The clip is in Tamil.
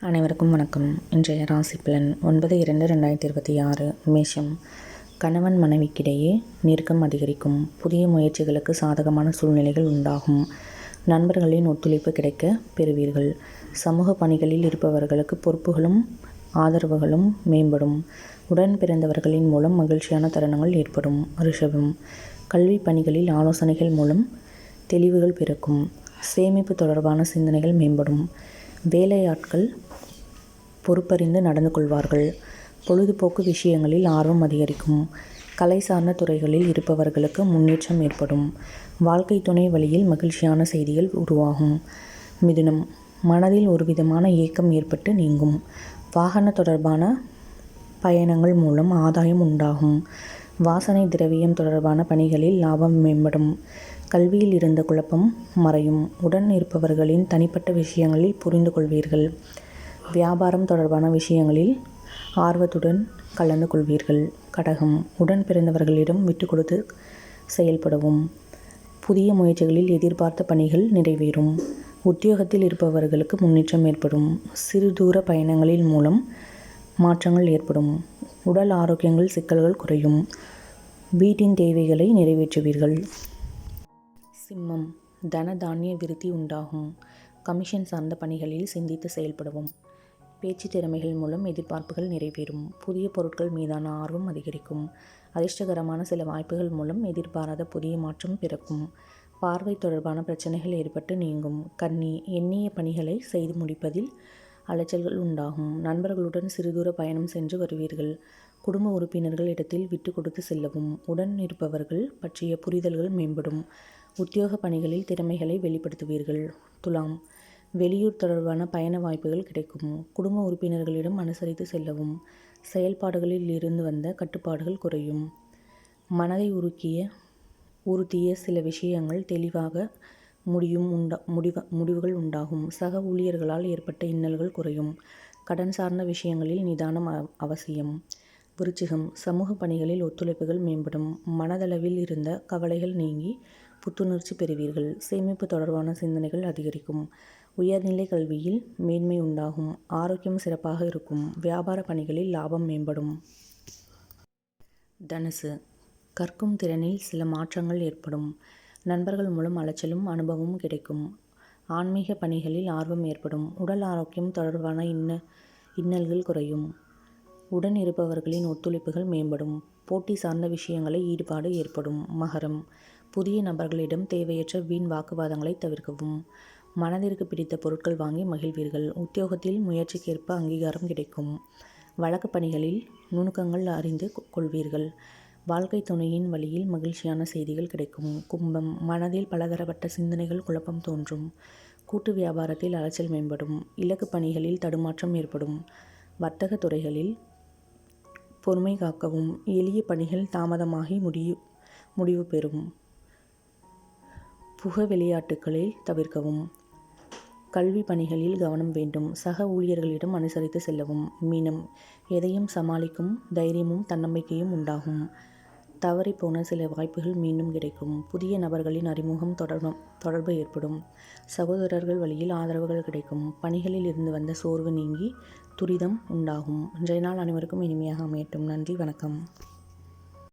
அனைவருக்கும் வணக்கம். இன்றைய ராசி பலன் ஒன்பது இரண்டு ரெண்டாயிரத்தி இருபத்தி ஆறு மேஷம். கணவன் மனைவிக்கிடையே நெருக்கம் அதிகரிக்கும். புதிய முயற்சிகளுக்கு சாதகமான சூழ்நிலைகள் உண்டாகும். நண்பர்களின் ஒத்துழைப்பு கிடைக்க பெறுவீர்கள். சமூக பணிகளில் இருப்பவர்களுக்கு பொறுப்புகளும் ஆதரவுகளும் மேம்படும். உடன் பிறந்தவர்களின் மூலம் மகிழ்ச்சியான தருணங்கள் ஏற்படும். ரிஷபம். கல்வி பணிகளில் ஆலோசனைகள் மூலம் தெளிவுகள் பிறக்கும். சேமிப்பு தொடர்பான சிந்தனைகள் மேம்படும். வேலையாட்கள் பொறுப்பறிந்து நடந்து கொள்வார்கள். பொழுதுபோக்கு விஷயங்களில் ஆர்வம் அதிகரிக்கும். கலை சார்ந்த துறைகளில் இருப்பவர்களுக்கு முன்னேற்றம் ஏற்படும். வாழ்க்கை துணை வழியில் மகிழ்ச்சியான செய்திகள் உருவாகும். மிதுனம். மனதில் ஒரு விதமான ஏக்கம் ஏற்பட்டு நீங்கும். வாகன தொடர்பான பயணங்கள் மூலம் ஆதாயம் உண்டாகும். வாசனை திரவியம் தொடர்பான பணிகளில் லாபம் மேம்படும். கல்வியில் இருந்த குழப்பம் மறையும். உடன் இருப்பவர்களின் தனிப்பட்ட விஷயங்களில் புரிந்து கொள்வீர்கள் வியாபாரம் தொடர்பான விஷயங்களில் ஆர்வத்துடன் கலந்து கொள்வீர்கள். கடகம் உடன் பிறந்தவர்களிடம் விட்டு கொடுத்து செயல்படவும். புதிய முயற்சிகளில் எதிர்பார்த்த பணிகள் நிறைவேறும். உத்தியோகத்தில் இருப்பவர்களுக்கு முன்னேற்றம் ஏற்படும். சிறு தூர பயணங்களின் மூலம் மாற்றங்கள் ஏற்படும். உடல் ஆரோக்கியங்கள் சிக்கல்கள் குறையும். வீட்டின் தேவைகளை நிறைவேற்றுவீர்கள். சிம்மம் தன தானிய விருத்தி உண்டாகும். கமிஷன் சார்ந்த பணிகளில் சிந்தித்து செயல்படவும். பேச்சு திறமைகள் மூலம் எதிர்பார்ப்புகள் நிறைவேறும். புதிய பொருட்கள் மீதான ஆர்வம் அதிகரிக்கும். அதிர்ஷ்டகரமான சில வாய்ப்புகள் மூலம் எதிர்பாராத புதிய மாற்றம் பிறக்கும். பார்வை தொடர்பான பிரச்சனைகள் ஏற்பட்டு நீங்கும். கண்ணி எண்ணிய பணிகளை செய்து முடிப்பதில் அலைச்சல்கள் உண்டாகும். நண்பர்களுடன் சிறுதூர பயணம் சென்று வருவீர்கள். குடும்ப உறுப்பினர்கள் இடத்தில் விட்டு கொடுத்து செல்லவும். உடன் இருப்பவர்கள் பற்றிய புரிதல்கள் மேம்படும். உத்தியோக பணிகளில் திறமைகளை வெளிப்படுத்துவீர்கள். துலாம் வெளியூர் தொடர்பான பயண வாய்ப்புகள் கிடைக்கும்? குடும்ப உறுப்பினர்களிடம் அனுசரித்து செல்லவும். செயல்பாடுகளில் இருந்து வந்த கட்டுப்பாடுகள் குறையும். மனதை உருக்கிய உறுத்திய சில விஷயங்கள் தெளிவாக முடியும் உண்டா முடிவ முடிவுகள் உண்டாகும். சக ஊழியர்களால் ஏற்பட்ட இன்னல்கள் குறையும். கடன் சார்ந்த விஷயங்களில் நிதானம் அவசியம். விருச்சிகம் சமூக பணிகளில் ஒத்துழைப்புகள் மேம்படும். மனதளவில் இருந்த கவலைகள் நீங்கி புத்துணர்ச்சி பெறுவீர்கள். சேமிப்பு தொடர்பான சிந்தனைகள் அதிகரிக்கும். உயர்நிலை கல்வியில் மேன்மை உண்டாகும். ஆரோக்கியம் சிறப்பாக இருக்கும். வியாபார பணிகளில் லாபம் மேம்படும். தனுசு. கற்கும் திறனில் சில மாற்றங்கள் ஏற்படும். நண்பர்கள் மூலம் அலைச்சலும் அனுபவமும் கிடைக்கும். ஆன்மீக பணிகளில் ஆர்வம் ஏற்படும். உடல் ஆரோக்கியம் தொடர்பான இன்ன இன்னல்கள் குறையும். உடன் இருப்பவர்களின் ஒத்துழைப்புகள் மேம்படும். போட்டி சார்ந்த விஷயங்களை ஈடுபாடு ஏற்படும். மகரம். புதிய நபர்களிடம் தேவையற்ற வீண் வாக்குவாதங்களை தவிர்க்கவும். மனதிற்கு பிடித்த பொருட்கள் வாங்கி மகிழ்வீர்கள். உத்தியோகத்தில் முயற்சிக்கேற்ப அங்கீகாரம் கிடைக்கும். வழக்கு பணிகளில் நுணுக்கங்கள் அறிந்து கொள்வீர்கள். வாழ்க்கை துணையின் வழியில் மகிழ்ச்சியான செய்திகள் கிடைக்கும். கும்பம் மனதில் பலதரப்பட்ட சிந்தனைகள் குழப்பம் தோன்றும். கூட்டு வியாபாரத்தில் அலைச்சல் மேம்படும். இலக்கு பணிகளில் தடுமாற்றம் ஏற்படும். வர்த்தக துறைகளில் பொறுமை காக்கவும். எளிய பணிகள் தாமதமாகி முடிவு முடிவு பெறும். புக விளையாட்டுகளை தவிர்க்கவும். கல்வி பணிகளில் கவனம் வேண்டும். சக ஊழியர்களிடம் அனுசரித்து செல்லவும். மீனம் எதையும் சமாளிக்கும் தைரியமும் தன்னம்பிக்கையும் உண்டாகும். தவறிப்போன சில வாய்ப்புகள் மீண்டும் கிடைக்கும். புதிய நபர்களின் அறிமுகம் தொடர்பு தொடர்பு ஏற்படும். சகோதரர்கள் வழியில் ஆதரவுகள் கிடைக்கும். பணிகளில் இருந்து வந்த சோர்வு நீங்கி துரிதம் உண்டாகும். இன்றைய நாள் அனைவருக்கும் இனிமையாக அமையட்டும். நன்றி வணக்கம்.